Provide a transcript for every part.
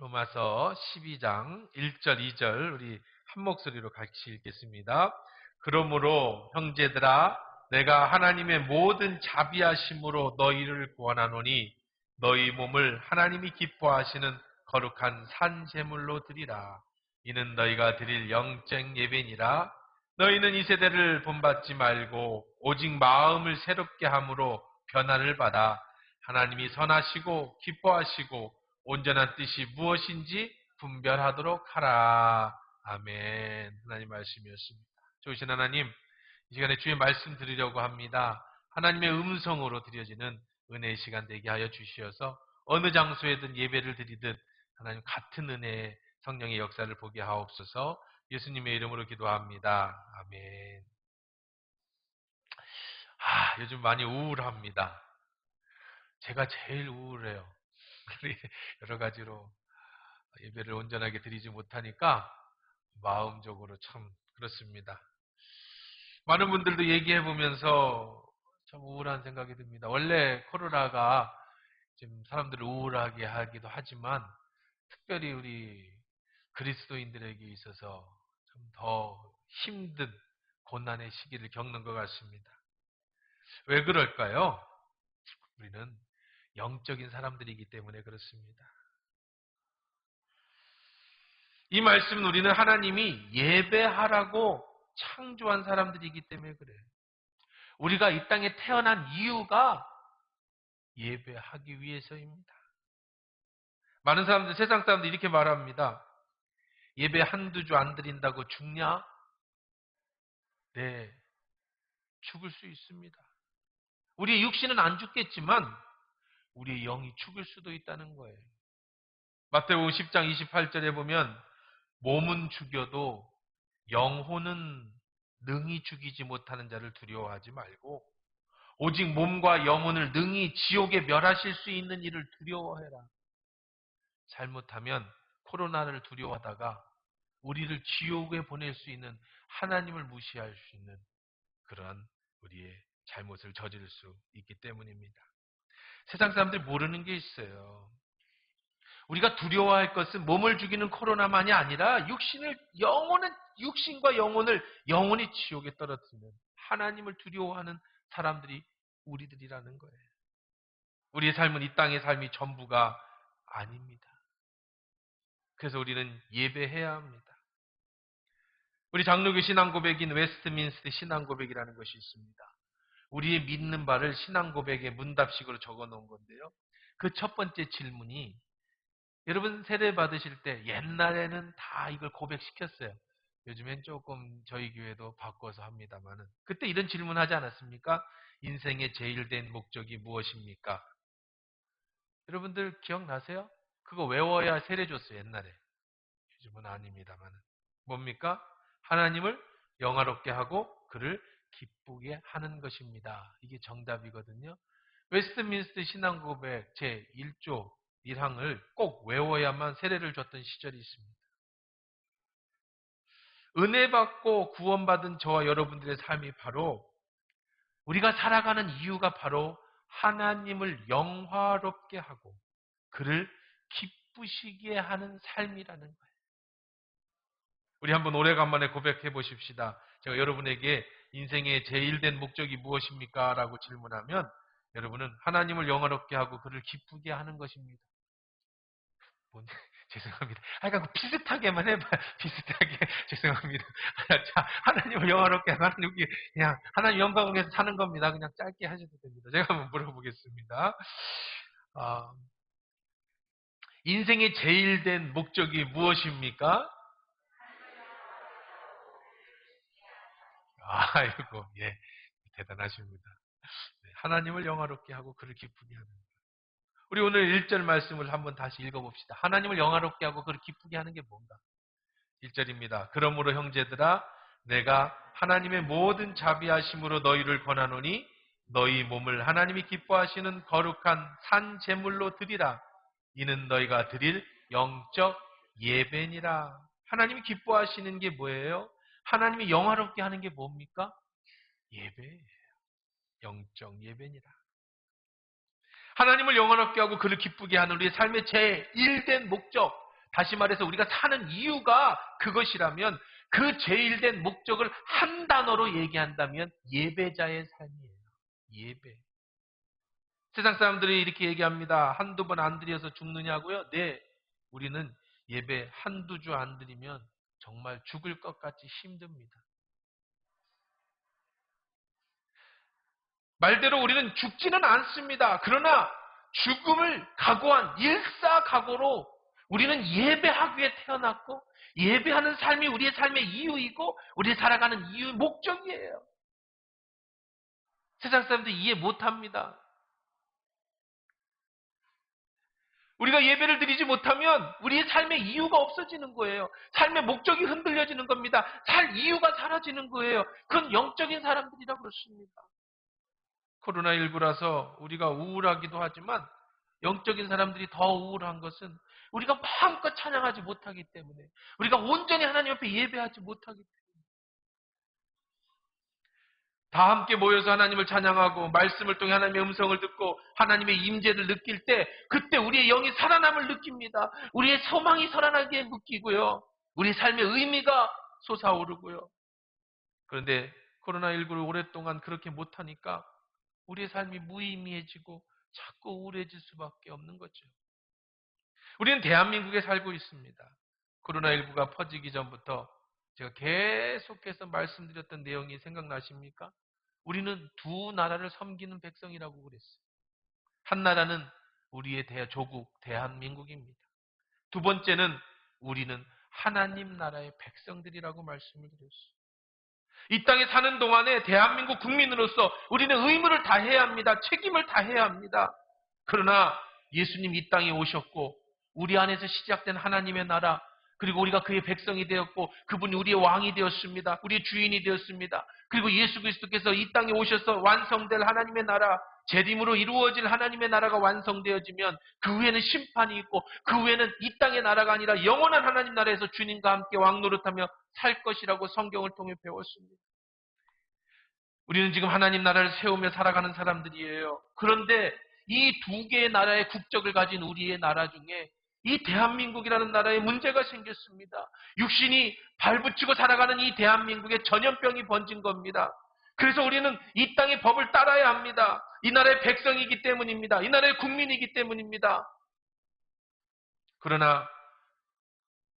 로마서 12장 1절, 2절 우리 한 목소리로 같이 읽겠습니다. 그러므로 형제들아 내가 하나님의 모든 자비하심으로 너희를 구원하노니 너희 몸을 하나님이 기뻐하시는 거룩한 산 제물로 드리라. 이는 너희가 드릴 영적 예배니라. 너희는 이 세대를 본받지 말고 오직 마음을 새롭게 함으로 변화를 받아 하나님이 선하시고 기뻐하시고 온전한 뜻이 무엇인지 분별하도록 하라. 아멘. 하나님 말씀이었습니다. 좋으신 하나님, 이 시간에 주의 말씀 드리려고 합니다. 하나님의 음성으로 드려지는 은혜의 시간 되게 하여 주시어서 어느 장소에든 예배를 드리듯 하나님 같은 은혜의 성령의 역사를 보게 하옵소서 예수님의 이름으로 기도합니다. 아멘. 아, 요즘 많이 우울합니다. 제가 제일 우울해요. 여러 가지로 예배를 온전하게 드리지 못하니까 마음적으로 참 그렇습니다. 많은 분들도 얘기해 보면서 참 우울한 생각이 듭니다. 원래 코로나가 지금 사람들을 우울하게 하기도 하지만 특별히 우리 그리스도인들에게 있어서 좀 더 힘든 고난의 시기를 겪는 것 같습니다. 왜 그럴까요? 우리는 영적인 사람들이기 때문에 그렇습니다. 이 말씀은 우리는 하나님이 예배하라고 창조한 사람들이기 때문에 그래요. 우리가 이 땅에 태어난 이유가 예배하기 위해서입니다. 많은 사람들, 세상 사람들 이렇게 말합니다. 예배 한두 주 안 드린다고 죽냐? 네. 죽을 수 있습니다. 우리의 육신은 안 죽겠지만 우리의 영이 죽을 수도 있다는 거예요. 마태복음 10장 28절에 보면 몸은 죽여도 영혼은 능히 죽이지 못하는 자를 두려워하지 말고 오직 몸과 영혼을 능히 지옥에 멸하실 수 있는 일을 두려워해라. 잘못하면 코로나를 두려워하다가 우리를 지옥에 보낼 수 있는 하나님을 무시할 수 있는 그러한 우리의 잘못을 저지를 수 있기 때문입니다. 세상 사람들이 모르는 게 있어요. 우리가 두려워할 것은 몸을 죽이는 코로나만이 아니라 육신을 영혼은 육신과 영혼을 영혼이 지옥에 떨어뜨리는 하나님을 두려워하는 사람들이 우리들이라는 거예요. 우리의 삶은 이 땅의 삶이 전부가 아닙니다. 그래서 우리는 예배해야 합니다. 우리 장로교 신앙 고백인 웨스트민스트 신앙 고백이라는 것이 있습니다. 우리의 믿는 바를 신앙 고백의 문답식으로 적어 놓은 건데요. 그 첫 번째 질문이 여러분 세례 받으실 때 옛날에는 다 이걸 고백시켰어요. 요즘엔 조금 저희 교회도 바꿔서 합니다만은 그때 이런 질문 하지 않았습니까? 인생의 제일 된 목적이 무엇입니까? 여러분들 기억나세요? 그거 외워야 세례 줬어요 옛날에. 요즘은 아닙니다만은 뭡니까? 하나님을 영화롭게 하고 그를 기쁘게 하는 것입니다. 이게 정답이거든요. 웨스트민스터 신앙고백 제 1조 1항을 꼭 외워야만 세례를 줬던 시절이 있습니다. 은혜 받고 구원받은 저와 여러분들의 삶이 바로 우리가 살아가는 이유가 바로 하나님을 영화롭게 하고 그를 기쁘시게 하는 삶이라는 거예요. 우리 한번 오래간만에 고백해 보십시다. 제가 여러분에게 인생의 제일 된 목적이 무엇입니까? 라고 질문하면 여러분은 하나님을 영화롭게 하고 그를 기쁘게 하는 것입니다. 뭔, 죄송합니다. 하여간 그 비슷하게만 해봐요. 비슷하게. 죄송합니다. 자, 하나님을 영화롭게 하고 하나님, 그냥 하나님 영광을 위해서 사는 겁니다. 그냥 짧게 하셔도 됩니다. 제가 한번 물어보겠습니다. 아, 인생의 제일 된 목적이 무엇입니까? 아이고, 예. 대단하십니다. 네, 하나님을 영화롭게 하고 그를 기쁘게 하는 것. 우리 오늘 1절 말씀을 한번 다시 읽어봅시다. 하나님을 영화롭게 하고 그를 기쁘게 하는 게 뭔가? 1절입니다. 그러므로 형제들아 내가 하나님의 모든 자비하심으로 너희를 권하노니 너희 몸을 하나님이 기뻐하시는 거룩한 산 제물로 드리라. 이는 너희가 드릴 영적 예배니라. 하나님이 기뻐하시는 게 뭐예요? 하나님이 영화롭게 하는 게 뭡니까? 예배예요. 영적 예배니라. 하나님을 영원롭게 하고 그를 기쁘게 하는 우리의 삶의 제1된 목적, 다시 말해서 우리가 사는 이유가 그것이라면 그 제일된 목적을 한 단어로 얘기한다면 예배자의 삶이에요. 예배. 세상 사람들이 이렇게 얘기합니다. 한두 번 안 드려서 죽느냐고요? 네. 우리는 예배 한두 주 안 드리면 정말 죽을 것 같이 힘듭니다. 말대로 우리는 죽지는 않습니다. 그러나 죽음을 각오한 일사각오로 우리는 예배하기 위해 태어났고 예배하는 삶이 우리의 삶의 이유이고 우리 살아가는 이유의 목적이에요. 세상 사람들이 이해 못합니다. 우리가 예배를 드리지 못하면 우리의 삶의 이유가 없어지는 거예요. 삶의 목적이 흔들려지는 겁니다. 살 이유가 사라지는 거예요. 그건 영적인 사람들이라 그렇습니다. 코로나19라서 우리가 우울하기도 하지만 영적인 사람들이 더 우울한 것은 우리가 마음껏 찬양하지 못하기 때문에 우리가 온전히 하나님 앞에 예배하지 못하기 때문에 다 함께 모여서 하나님을 찬양하고 말씀을 통해 하나님의 음성을 듣고 하나님의 임재를 느낄 때 그때 우리의 영이 살아남을 느낍니다. 우리의 소망이 살아나게 느끼고요. 우리 삶의 의미가 솟아오르고요. 그런데 코로나19를 오랫동안 그렇게 못하니까 우리의 삶이 무의미해지고 자꾸 우울해질 수밖에 없는 거죠. 우리는 대한민국에 살고 있습니다. 코로나19가 퍼지기 전부터 제가 계속해서 말씀드렸던 내용이 생각나십니까? 우리는 두 나라를 섬기는 백성이라고 그랬어요. 한 나라는 우리의 대 조국 대한민국입니다. 두 번째는 우리는 하나님 나라의 백성들이라고 말씀을 드렸어요. 이 땅에 사는 동안에 대한민국 국민으로서 우리는 의무를 다해야 합니다. 책임을 다해야 합니다. 그러나 예수님 이 땅에 오셨고 우리 안에서 시작된 하나님의 나라 그리고 우리가 그의 백성이 되었고 그분이 우리의 왕이 되었습니다. 우리의 주인이 되었습니다. 그리고 예수 그리스도께서 이 땅에 오셔서 완성될 하나님의 나라 재림으로 이루어질 하나님의 나라가 완성되어지면 그 후에는 심판이 있고 그 후에는 이 땅의 나라가 아니라 영원한 하나님 나라에서 주님과 함께 왕 노릇하며 살 것이라고 성경을 통해 배웠습니다. 우리는 지금 하나님 나라를 세우며 살아가는 사람들이에요. 그런데 이 두 개의 나라의 국적을 가진 우리의 나라 중에 이 대한민국이라는 나라에 문제가 생겼습니다. 육신이 발붙이고 살아가는 이 대한민국에 전염병이 번진 겁니다. 그래서 우리는 이 땅의 법을 따라야 합니다. 이 나라의 백성이기 때문입니다. 이 나라의 국민이기 때문입니다. 그러나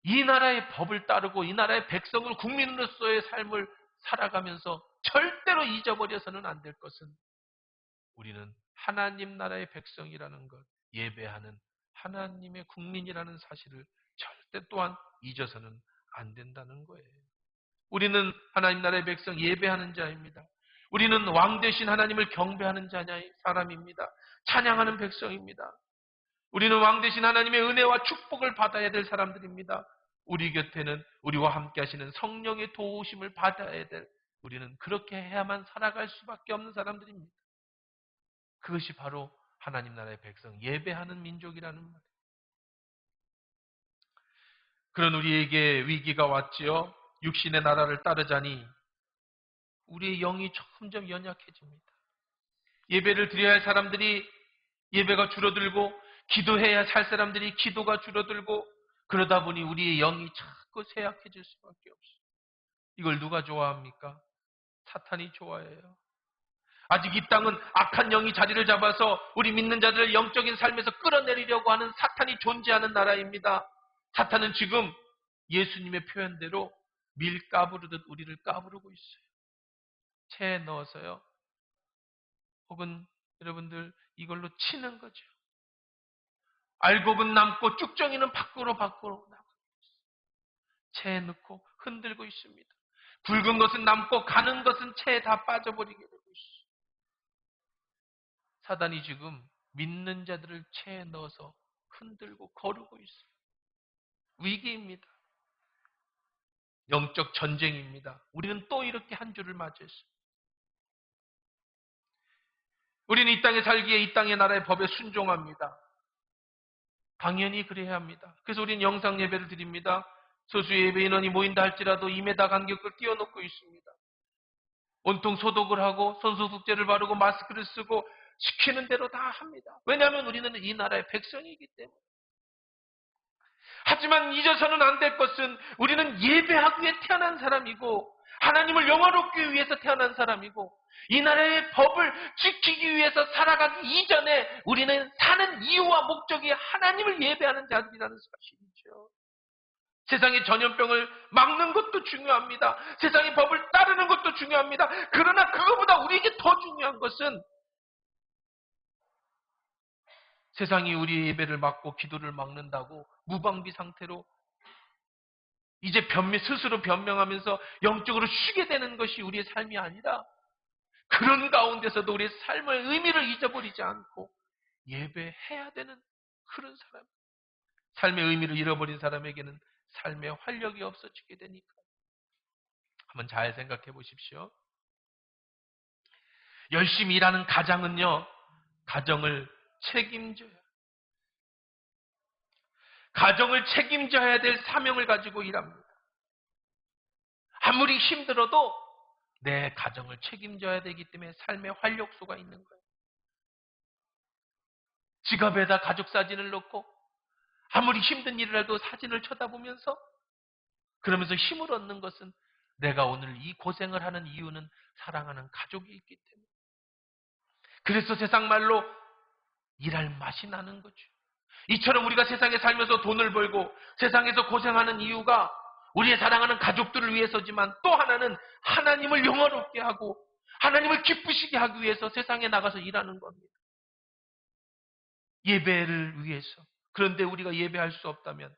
이 나라의 법을 따르고 이 나라의 백성을 국민으로서의 삶을 살아가면서 절대로 잊어버려서는 안 될 것은 우리는 하나님 나라의 백성이라는 것, 예배하는 하나님의 국민이라는 사실을 절대 또한 잊어서는 안 된다는 거예요. 우리는 하나님 나라의 백성 예배하는 자입니다. 우리는 왕 대신 하나님을 경배하는 자냐 사람입니다. 찬양하는 백성입니다. 우리는 왕 대신 하나님의 은혜와 축복을 받아야 될 사람들입니다. 우리 곁에는 우리와 함께 하시는 성령의 도우심을 받아야 될 우리는 그렇게 해야만 살아갈 수밖에 없는 사람들입니다. 그것이 바로 하나님 나라의 백성, 예배하는 민족이라는 말이에요. 그런 우리에게 위기가 왔지요. 육신의 나라를 따르자니 우리의 영이 점점 연약해집니다. 예배를 드려야 할 사람들이 예배가 줄어들고 기도해야 할 사람들이 기도가 줄어들고 그러다 보니 우리의 영이 자꾸 쇠약해질 수밖에 없어요. 이걸 누가 좋아합니까? 사탄이 좋아해요. 아직 이 땅은 악한 영이 자리를 잡아서 우리 믿는 자들을 영적인 삶에서 끌어내리려고 하는 사탄이 존재하는 나라입니다. 사탄은 지금 예수님의 표현대로 밀 까부르듯 우리를 까부르고 있어요. 체에 넣어서요. 혹은 여러분들 이걸로 치는 거죠. 알곡은 남고 쭉정이는 밖으로 밖으로 나가고 있어요. 체에 넣고 흔들고 있습니다. 굵은 것은 남고 가는 것은 체에 다 빠져버리게. 사단이 지금 믿는 자들을 체에 넣어서 흔들고 거르고 있어요. 위기입니다. 영적 전쟁입니다. 우리는 또 이렇게 한 주를 맞이했습니다. 우리는 이 땅에 살기에 이 땅의 나라의 법에 순종합니다. 당연히 그래야 합니다. 그래서 우리는 영상 예배를 드립니다. 소수의 예배 인원이 모인다 할지라도 2m 간격을 띄워놓고 있습니다. 온통 소독을 하고 손소독제를 바르고 마스크를 쓰고 시키는 대로 다 합니다. 왜냐하면 우리는 이 나라의 백성이기 때문에. 하지만 잊어서는 안 될 것은 우리는 예배하기 위해 태어난 사람이고 하나님을 영화롭기 위해서 태어난 사람이고 이 나라의 법을 지키기 위해서 살아가기 이전에 우리는 사는 이유와 목적이 하나님을 예배하는 자들이라는 사실이죠. 세상의 전염병을 막는 것도 중요합니다. 세상의 법을 따르는 것도 중요합니다. 그러나 그것보다 우리에게 더 중요한 것은 세상이 우리의 예배를 막고 기도를 막는다고 무방비 상태로 이제 변명, 스스로 변명하면서 영적으로 쉬게 되는 것이 우리의 삶이 아니라 그런 가운데서도 우리의 삶의 의미를 잊어버리지 않고 예배해야 되는 그런 사람. 삶의 의미를 잃어버린 사람에게는 삶의 활력이 없어지게 되니까. 한번 잘 생각해 보십시오. 열심히 일하는 가장은요, 가정을 책임져요. 가정을 책임져야 될 사명을 가지고 일합니다. 아무리 힘들어도 내 가정을 책임져야 되기 때문에 삶의 활력소가 있는 거예요. 지갑에다 가족 사진을 넣고 아무리 힘든 일을 해도 사진을 쳐다보면서 그러면서 힘을 얻는 것은 내가 오늘 이 고생을 하는 이유는 사랑하는 가족이 있기 때문에. 그래서 세상 말로 일할 맛이 나는 거죠. 이처럼 우리가 세상에 살면서 돈을 벌고 세상에서 고생하는 이유가 우리의 사랑하는 가족들을 위해서지만 또 하나는 하나님을 영화롭게 하고 하나님을 기쁘시게 하기 위해서 세상에 나가서 일하는 겁니다. 예배를 위해서. 그런데 우리가 예배할 수 없다면,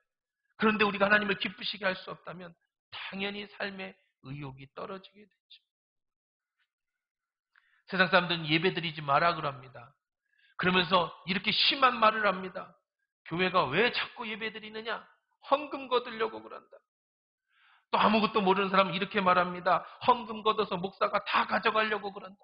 그런데 우리가 하나님을 기쁘시게 할 수 없다면 당연히 삶의 의욕이 떨어지게 되죠. 세상 사람들은 예배 드리지 마라 그럽니다. 그러면서 이렇게 심한 말을 합니다. 교회가 왜 자꾸 예배 드리느냐? 헌금 거두려고 그런다. 또 아무것도 모르는 사람은 이렇게 말합니다. 헌금 걷어서 목사가 다 가져가려고 그런다.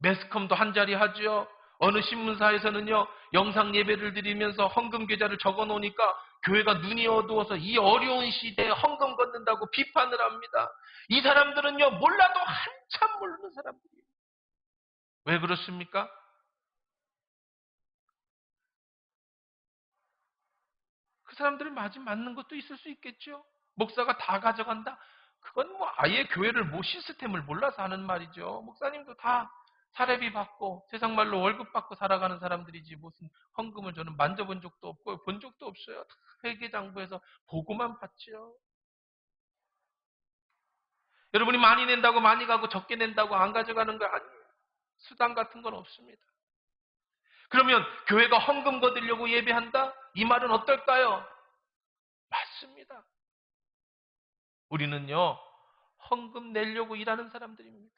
매스컴도 한 자리 하죠. 어느 신문사에서는요, 영상 예배를 드리면서 헌금 계좌를 적어 놓으니까 교회가 눈이 어두워서 이 어려운 시대에 헌금 걷는다고 비판을 합니다. 이 사람들은요, 몰라도 한참 모르는 사람들이에요. 왜 그렇습니까? 그 사람들이 맞은 맞는 것도 있을 수 있겠죠. 목사가 다 가져간다? 그건 뭐 아예 교회를 모 시스템을 몰라서 하는 말이죠. 목사님도 다 사례비 받고 세상 말로 월급 받고 살아가는 사람들이지 무슨 헌금을 저는 만져본 적도 없고 본 적도 없어요. 다 회계장부에서 보고만 받죠. 여러분이 많이 낸다고 많이 가고 적게 낸다고 안 가져가는 거 아니에요. 수당 같은 건 없습니다. 그러면 교회가 헌금 거두려고 예배한다? 이 말은 어떨까요? 맞습니다. 우리는요, 헌금 내려고 일하는 사람들입니다.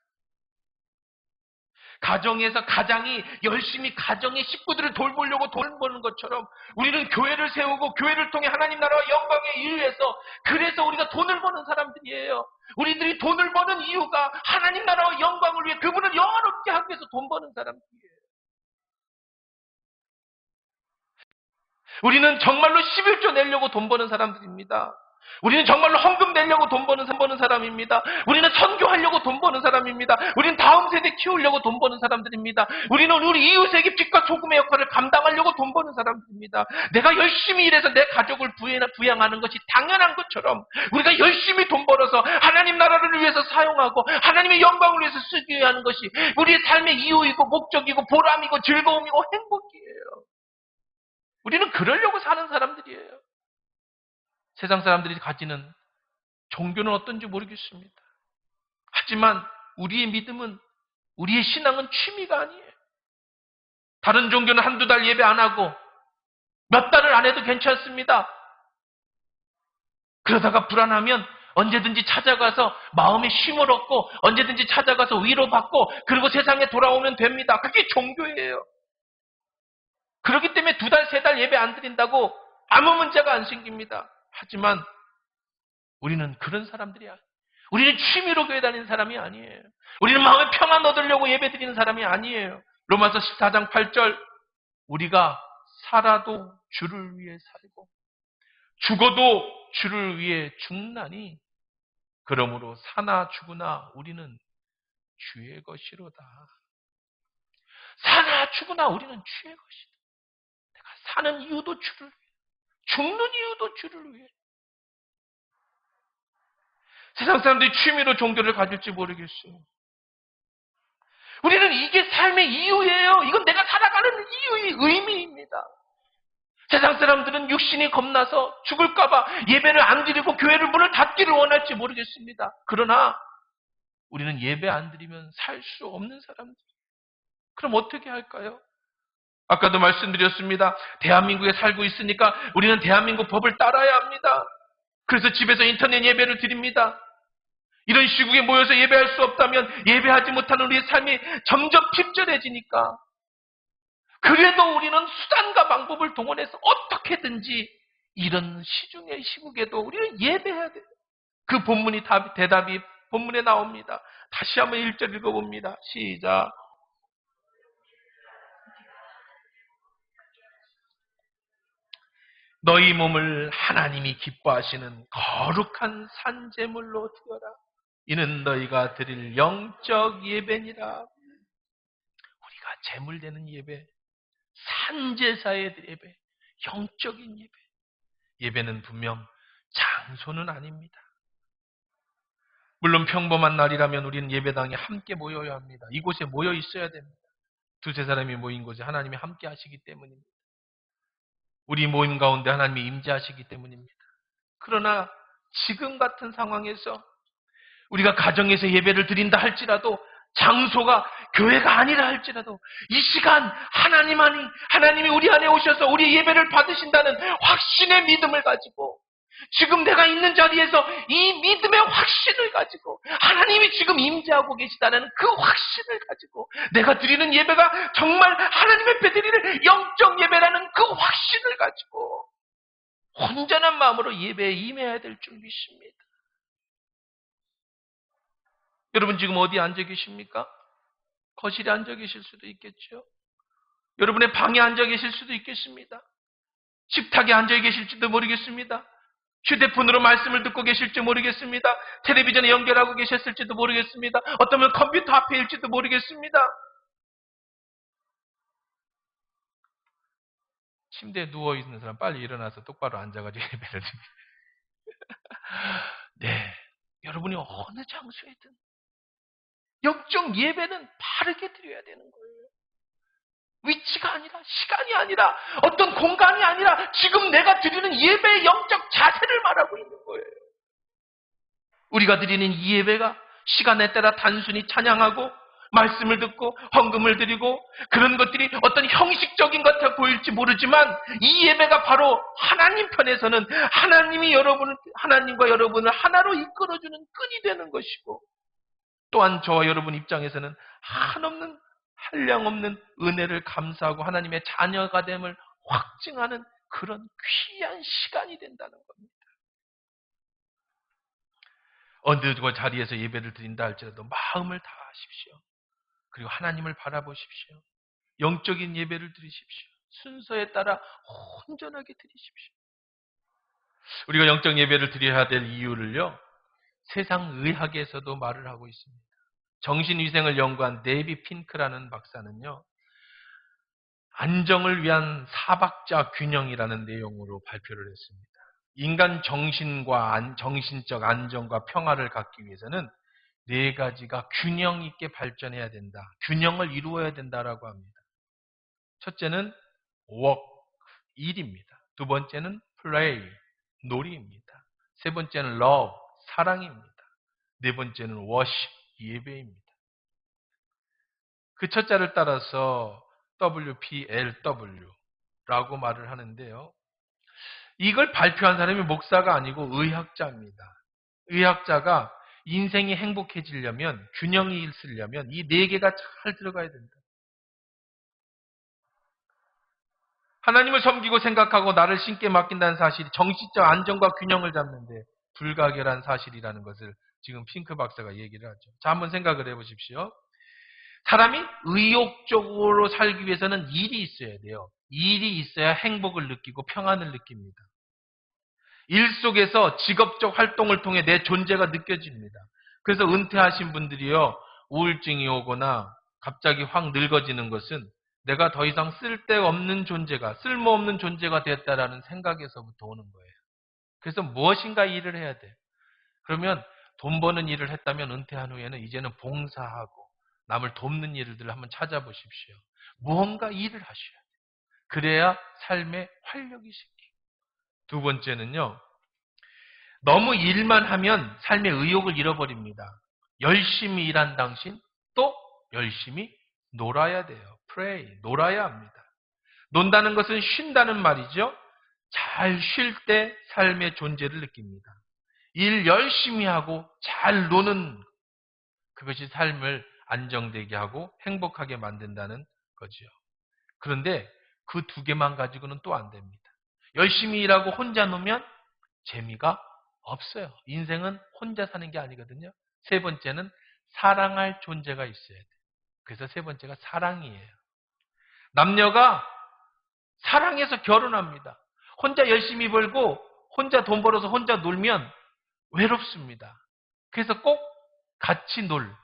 가정에서 가장이 열심히 가정의 식구들을 돌보려고 돈 버는 것처럼 우리는 교회를 세우고 교회를 통해 하나님 나라와 영광에 이르해서 그래서 우리가 돈을 버는 사람들이에요. 우리들이 돈을 버는 이유가 하나님 나라와 영광을 위해 그분을 영화롭게 하기 위해서 돈 버는 사람들이에요. 우리는 정말로 11조 내려고 돈 버는 사람들입니다. 우리는 정말로 헌금 내려고 돈 버는, 버는 사람입니다. 우리는 선교하려고 돈 버는 사람입니다. 우리는 다음 세대 키우려고 돈 버는 사람들입니다. 우리는 우리 이웃에게 빛과 소금의 역할을 감당하려고 돈 버는 사람들입니다. 내가 열심히 일해서 내 가족을 부양하는 것이 당연한 것처럼 우리가 열심히 돈 벌어서 하나님 나라를 위해서 사용하고 하나님의 영광을 위해서 쓰기 하는 것이 우리의 삶의 이유이고 목적이고 보람이고 즐거움이고 행복이에요. 우리는 그러려고 사는 사람들이에요. 세상 사람들이 가지는 종교는 어떤지 모르겠습니다. 하지만 우리의 믿음은, 우리의 신앙은 취미가 아니에요. 다른 종교는 한두 달 예배 안 하고 몇 달을 안 해도 괜찮습니다. 그러다가 불안하면 언제든지 찾아가서 마음의 쉼을 얻고 언제든지 찾아가서 위로받고 그리고 세상에 돌아오면 됩니다. 그게 종교예요. 그렇기 때문에 두 달, 세 달 예배 안 드린다고 아무 문제가 안 생깁니다. 하지만 우리는 그런 사람들이 야. 우리는 취미로 교회 다니는 사람이 아니에요. 우리는 마음에 평안 얻으려고 예배 드리는 사람이 아니에요. 로마서 14장 8절 우리가 살아도 주를 위해 살고 죽어도 주를 위해 죽나니 그러므로 사나 죽으나 우리는 주의 것이로다. 사나 죽으나 우리는 주의 것이다. 사는 이유도 주를 죽는 이유도 주를 위해. 세상 사람들이 취미로 종교를 가질지 모르겠어요. 우리는 이게 삶의 이유예요. 이건 내가 살아가는 이유의 의미입니다. 세상 사람들은 육신이 겁나서 죽을까봐 예배를 안 드리고 교회를 문을 닫기를 원할지 모르겠습니다. 그러나 우리는 예배 안 드리면 살 수 없는 사람들. 그럼 어떻게 할까요? 아까도 말씀드렸습니다. 대한민국에 살고 있으니까 우리는 대한민국 법을 따라야 합니다. 그래서 집에서 인터넷 예배를 드립니다. 이런 시국에 모여서 예배할 수 없다면 예배하지 못하는 우리의 삶이 점점 핍절해지니까 그래도 우리는 수단과 방법을 동원해서 어떻게든지 이런 시중의 시국에도 우리는 예배해야 돼요. 그 본문이 답, 대답이 본문에 나옵니다. 다시 한번 1절 읽어봅니다. 시작. 너희 몸을 하나님이 기뻐하시는 거룩한 산재물로 드려라. 이는 너희가 드릴 영적 예배니라. 우리가 제물되는 예배, 산제사의 예배, 영적인 예배. 예배는 분명 장소는 아닙니다. 물론 평범한 날이라면 우리는 예배당에 함께 모여야 합니다. 이곳에 모여 있어야 됩니다. 두세 사람이 모인 곳에 하나님이 함께 하시기 때문입니다. 우리 모임 가운데 하나님이 임재하시기 때문입니다. 그러나 지금 같은 상황에서 우리가 가정에서 예배를 드린다 할지라도 장소가 교회가 아니라 할지라도 이 시간 하나님만이 하나님이 우리 안에 오셔서 우리 예배를 받으신다는 확신의 믿음을 가지고 지금 내가 있는 자리에서 이 믿음의 확신을 가지고 하나님이 지금 임재하고 계시다는 그 확신을 가지고 내가 드리는 예배가 정말 하나님 앞에 드리는 영적 예배라는 그 확신을 가지고 온전한 마음으로 예배에 임해야 될 줄 믿습니다. 여러분 지금 어디 앉아 계십니까? 거실에 앉아 계실 수도 있겠죠. 여러분의 방에 앉아 계실 수도 있겠습니다. 식탁에 앉아 계실지도 모르겠습니다. 휴대폰으로 말씀을 듣고 계실지 모르겠습니다. 텔레비전에 연결하고 계셨을지도 모르겠습니다. 어쩌면 컴퓨터 앞에일지도 모르겠습니다. 침대에 누워 있는 사람 빨리 일어나서 똑바로 앉아가지고 예배를 드립니다. 네, 여러분이 어느 장소에든 영적 예배는 바르게 드려야 되는 거예요. 위치가 아니라 시간이 아니라 어떤 공간이 아니라 지금 내가 드리는 예배의 영적 자세를 말하고 있는 거예요. 우리가 드리는 이 예배가 시간에 따라 단순히 찬양하고 말씀을 듣고 헌금을 드리고 그런 것들이 어떤 형식적인 것 같아 보일지 모르지만 이 예배가 바로 하나님 편에서는 하나님이 여러분을 하나님과 여러분을 하나로 이끌어주는 끈이 되는 것이고 또한 저와 여러분 입장에서는 한없는 한량없는 은혜를 감사하고 하나님의 자녀가 됨을 확증하는 그런 귀한 시간이 된다는 겁니다. 어느 자리에서 예배를 드린다 할지라도 마음을 다하십시오. 그리고 하나님을 바라보십시오. 영적인 예배를 드리십시오. 순서에 따라 온전하게 드리십시오. 우리가 영적 예배를 드려야 될 이유를요. 세상 의학에서도 말을 하고 있습니다. 정신위생을 연구한 네비 핑크라는 박사는요. 안정을 위한 사박자 균형이라는 내용으로 발표를 했습니다. 인간 정신과 안, 정신적 안정과 평화를 갖기 위해서는 네 가지가 균형 있게 발전해야 된다. 균형을 이루어야 된다라고 합니다. 첫째는 work, 일입니다. 두 번째는 play, 놀이입니다. 세 번째는 love, 사랑입니다. 네 번째는 worship, 예배입니다. 그 첫자를 따라서 WPLW라고 말을 하는데요. 이걸 발표한 사람이 목사가 아니고 의학자입니다. 의학자가 인생이 행복해지려면 균형이 있으려면 이 네 개가 잘 들어가야 된다. 하나님을 섬기고 생각하고 나를 신께 맡긴다는 사실이 정신적 안정과 균형을 잡는데 불가결한 사실이라는 것을 지금 핑크 박사가 얘기를 하죠. 자, 한번 생각을 해보십시오. 사람이 의욕적으로 살기 위해서는 일이 있어야 돼요. 일이 있어야 행복을 느끼고 평안을 느낍니다. 일 속에서 직업적 활동을 통해 내 존재가 느껴집니다. 그래서 은퇴하신 분들이요, 우울증이 오거나 갑자기 확 늙어지는 것은 내가 더 이상 쓸데없는 존재가, 쓸모없는 존재가 됐다라는 생각에서부터 오는 거예요. 그래서 무엇인가 일을 해야 돼. 그러면 돈 버는 일을 했다면 은퇴한 후에는 이제는 봉사하고 남을 돕는 일들을 한번 찾아보십시오. 무언가 일을 하셔야 돼요. 그래야 삶의 활력이 생기고. 두 번째는요. 너무 일만 하면 삶의 의욕을 잃어버립니다. 열심히 일한 당신 또 열심히 놀아야 돼요. pray, 놀아야 합니다. 논다는 것은 쉰다는 말이죠. 잘 쉴 때 삶의 존재를 느낍니다. 일 열심히 하고 잘 노는 그것이 삶을 안정되게 하고 행복하게 만든다는 거지요. 그런데 그 두 개만 가지고는 또 안 됩니다. 열심히 일하고 혼자 노면 재미가 없어요. 인생은 혼자 사는 게 아니거든요. 세 번째는 사랑할 존재가 있어야 돼요. 그래서 세 번째가 사랑이에요. 남녀가 사랑해서 결혼합니다. 혼자 열심히 벌고 혼자 돈 벌어서 혼자 놀면 외롭습니다. 그래서 꼭 같이 놀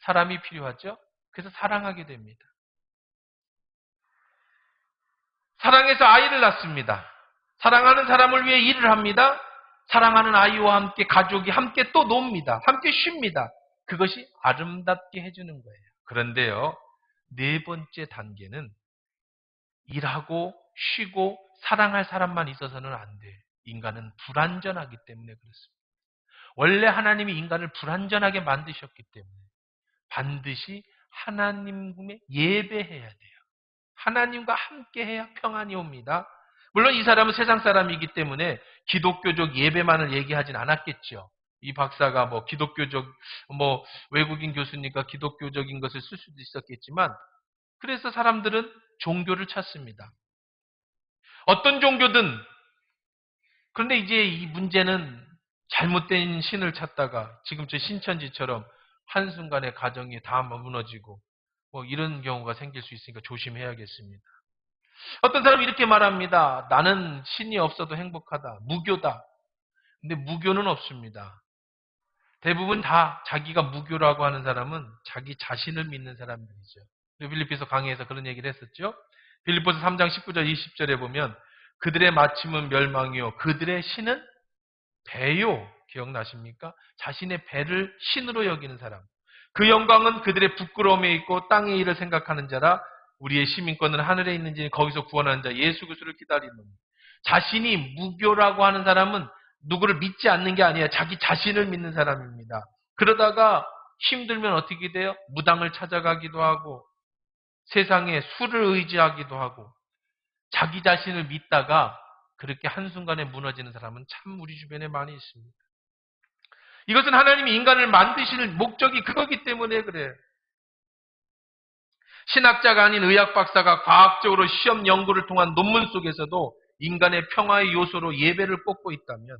사람이 필요하죠. 그래서 사랑하게 됩니다. 사랑해서 아이를 낳습니다. 사랑하는 사람을 위해 일을 합니다. 사랑하는 아이와 함께 가족이 함께 또 놉니다. 함께 쉽니다. 그것이 아름답게 해주는 거예요. 그런데요, 네 번째 단계는 일하고 쉬고 사랑할 사람만 있어서는 안 돼. 인간은 불완전하기 때문에 그렇습니다. 원래 하나님이 인간을 불완전하게 만드셨기 때문에 반드시 하나님의 예배해야 돼요. 하나님과 함께 해야 평안이 옵니다. 물론 이 사람은 세상 사람이기 때문에 기독교적 예배만을 얘기하진 않았겠죠. 이 박사가 뭐 기독교적 뭐 외국인 교수니까 기독교적인 것을 쓸 수도 있었겠지만 그래서 사람들은 종교를 찾습니다. 어떤 종교든 그런데 이제 이 문제는 잘못된 신을 찾다가 지금 저 신천지처럼 한순간에 가정이 다 무너지고 뭐 이런 경우가 생길 수 있으니까 조심해야겠습니다. 어떤 사람이 이렇게 말합니다. 나는 신이 없어도 행복하다. 무교다. 근데 무교는 없습니다. 대부분 다 자기가 무교라고 하는 사람은 자기 자신을 믿는 사람들이죠. 빌리피서 강의에서 그런 얘기를 했었죠. 빌리포스 3장 19절 20절에 보면 그들의 마침은 멸망이요 그들의 신은 배요. 기억나십니까? 자신의 배를 신으로 여기는 사람. 그 영광은 그들의 부끄러움에 있고 땅의 일을 생각하는 자라 우리의 시민권은 하늘에 있는지 거기서 구원하는 자 예수 그리스도를 기다리는 자신이 무교라고 하는 사람은 누구를 믿지 않는 게 아니라 자기 자신을 믿는 사람입니다. 그러다가 힘들면 어떻게 돼요? 무당을 찾아가기도 하고 세상에 술을 의지하기도 하고 자기 자신을 믿다가 그렇게 한순간에 무너지는 사람은 참 우리 주변에 많이 있습니다. 이것은 하나님이 인간을 만드실 목적이 그거기 때문에 그래요. 신학자가 아닌 의학 박사가 과학적으로 시험 연구를 통한 논문 속에서도 인간의 평화의 요소로 예배를 꼽고 있다면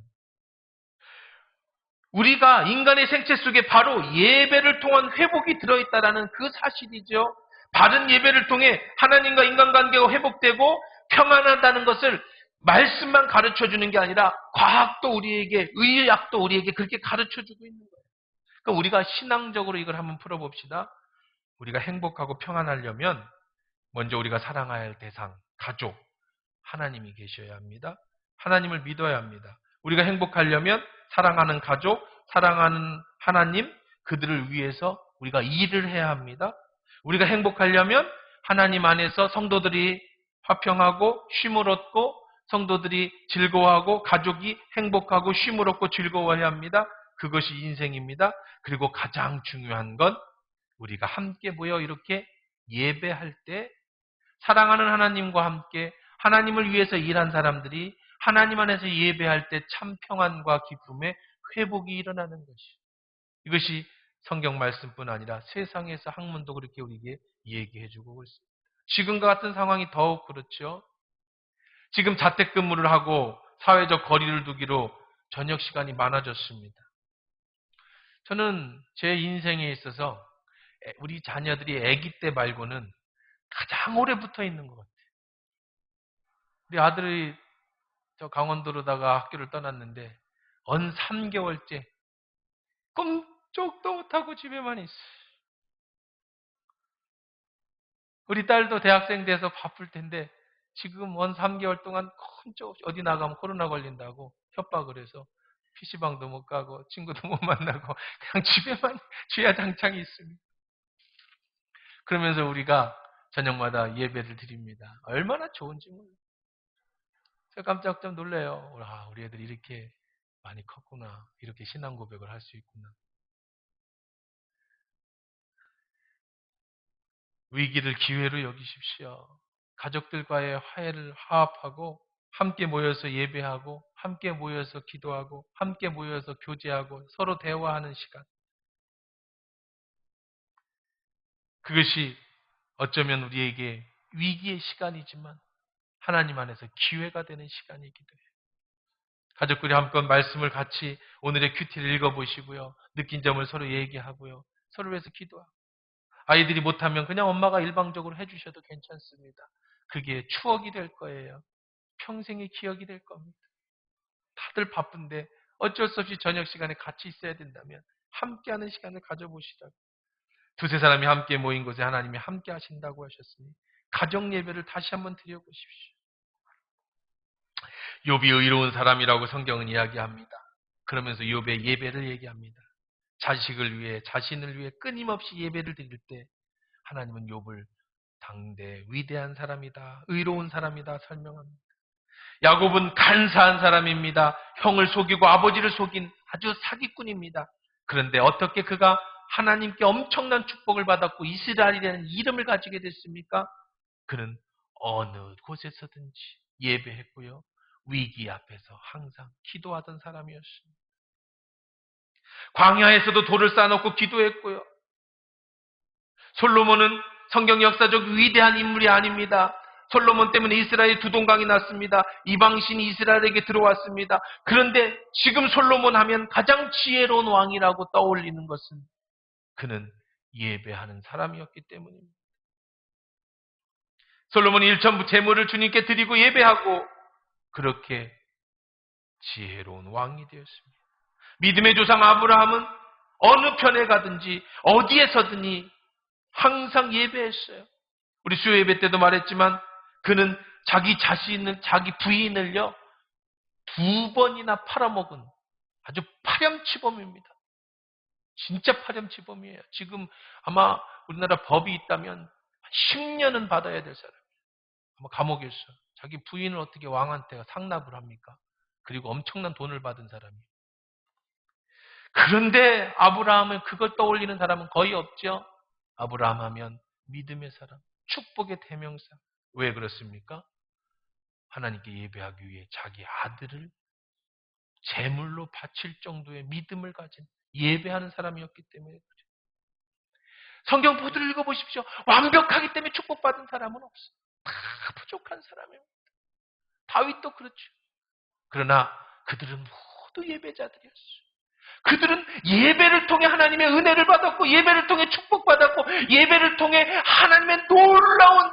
우리가 인간의 생체 속에 바로 예배를 통한 회복이 들어있다라는 그 사실이죠. 바른 예배를 통해 하나님과 인간관계가 회복되고 평안하다는 것을 말씀만 가르쳐 주는 게 아니라 과학도 우리에게 의학도 우리에게 그렇게 가르쳐 주고 있는 거예요. 그러니까 우리가 신앙적으로 이걸 한번 풀어봅시다. 우리가 행복하고 평안하려면 먼저 우리가 사랑해야 할 대상, 가족, 하나님이 계셔야 합니다. 하나님을 믿어야 합니다. 우리가 행복하려면 사랑하는 가족, 사랑하는 하나님, 그들을 위해서 우리가 일을 해야 합니다. 우리가 행복하려면 하나님 안에서 성도들이 화평하고 쉼을 얻고 성도들이 즐거워하고 가족이 행복하고 쉼을 얻고 즐거워해야 합니다. 그것이 인생입니다. 그리고 가장 중요한 건 우리가 함께 모여 이렇게 예배할 때 사랑하는 하나님과 함께 하나님을 위해서 일한 사람들이 하나님 안에서 예배할 때 참 평안과 기쁨의 회복이 일어나는 것이 이것이 성경 말씀뿐 아니라 세상에서 학문도 그렇게 우리에게 얘기해 주고 있습니다. 지금과 같은 상황이 더욱 그렇죠. 지금 자택근무를 하고 사회적 거리를 두기로 저녁 시간이 많아졌습니다. 저는 제 인생에 있어서 우리 자녀들이 아기 때 말고는 가장 오래 붙어 있는 것 같아요. 우리 아들이 저 강원도로다가 학교를 떠났는데 언 3개월째 꿈쩍도 못하고 집에만 있어. 우리 딸도 대학생 돼서 바쁠 텐데 지금 원 3개월 동안 없이 어디 나가면 코로나 걸린다고 협박을 해서 PC방도 못 가고 친구도 못 만나고 그냥 집에만 주야장창이 있습니다. 그러면서 우리가 저녁마다 예배를 드립니다. 얼마나 좋은지 몰라요. 제가 깜짝 좀 놀래요. 아, 우리 애들이 이렇게 많이 컸구나. 이렇게 신앙 고백을 할 수 있구나. 위기를 기회로 여기십시오. 가족들과의 화해를 화합하고 함께 모여서 예배하고 함께 모여서 기도하고 함께 모여서 교제하고 서로 대화하는 시간. 그것이 어쩌면 우리에게 위기의 시간이지만 하나님 안에서 기회가 되는 시간이기도 해요. 가족들이 한번 말씀을 같이 오늘의 큐티를 읽어보시고요. 느낀 점을 서로 얘기하고요. 서로 위해서 기도하고. 아이들이 못하면 그냥 엄마가 일방적으로 해주셔도 괜찮습니다. 그게 추억이 될 거예요. 평생의 기억이 될 겁니다. 다들 바쁜데 어쩔 수 없이 저녁 시간에 같이 있어야 된다면 함께하는 시간을 가져보시자고. 두세 사람이 함께 모인 곳에 하나님이 함께 하신다고 하셨으니 가정 예배를 다시 한번 드려보십시오. 욥이 의로운 사람이라고 성경은 이야기합니다. 그러면서 욥의 예배를 얘기합니다. 자식을 위해 자신을 위해 끊임없이 예배를 드릴 때 하나님은 욥을 당대 위대한 사람이다. 의로운 사람이다 설명합니다. 야곱은 간사한 사람입니다. 형을 속이고 아버지를 속인 아주 사기꾼입니다. 그런데 어떻게 그가 하나님께 엄청난 축복을 받았고 이스라엘이라는 이름을 가지게 됐습니까? 그는 어느 곳에서든지 예배했고요. 위기 앞에서 항상 기도하던 사람이었습니다. 광야에서도 돌을 쌓아놓고 기도했고요. 솔로몬은 성경 역사적 위대한 인물이 아닙니다. 솔로몬 때문에 이스라엘 두동강이 났습니다. 이방신이 이스라엘에게 들어왔습니다. 그런데 지금 솔로몬 하면 가장 지혜로운 왕이라고 떠올리는 것은 그는 예배하는 사람이었기 때문입니다. 솔로몬이 일천부 재물을 주님께 드리고 예배하고 그렇게 지혜로운 왕이 되었습니다. 믿음의 조상 아브라함은 어느 편에 가든지 어디에서든지 항상 예배했어요. 우리 수요 예배 때도 말했지만 그는 자기 자신을 자기 부인을요 두 번이나 팔아먹은 아주 파렴치범입니다. 진짜 파렴치범이에요. 지금 아마 우리나라 법이 있다면 10년은 받아야 될 사람이에요. 아마 감옥에 있어요. 자기 부인을 어떻게 왕한테 상납을 합니까? 그리고 엄청난 돈을 받은 사람이에요. 그런데 아브라함은 그걸 떠올리는 사람은 거의 없죠. 아브라함 하면 믿음의 사람, 축복의 대명사. 왜 그렇습니까? 하나님께 예배하기 위해 자기 아들을 제물로 바칠 정도의 믿음을 가진 예배하는 사람이었기 때문에 그죠. 성경 모두를 읽어보십시오. 완벽하기 때문에 축복받은 사람은 없어요. 다 부족한 사람입니다. 다윗도 그렇죠. 그러나 그들은 모두 예배자들이었어요. 그들은 예배를 통해 하나님의 은혜를 받았고 예배를 통해 축복받았고 예배를 통해 하나님의 놀라운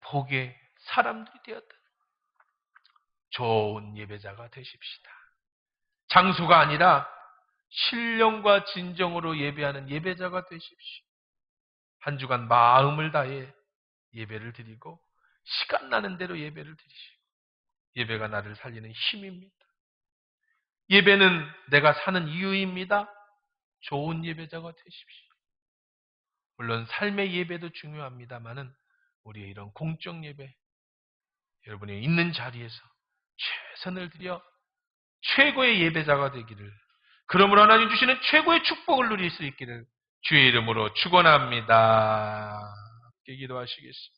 복의 사람들이 되었다. 좋은 예배자가 되십시다. 장수가 아니라 신령과 진정으로 예배하는 예배자가 되십시오. 한 주간 마음을 다해 예배를 드리고 시간 나는 대로 예배를 드리시고 예배가 나를 살리는 힘입니다. 예배는 내가 사는 이유입니다. 좋은 예배자가 되십시오. 물론 삶의 예배도 중요합니다만은 우리의 이런 공적 예배 여러분이 있는 자리에서 최선을 들여 최고의 예배자가 되기를 그러므로 하나님 주시는 최고의 축복을 누릴 수 있기를 주의 이름으로 축원합니다. 기도하시겠습니다.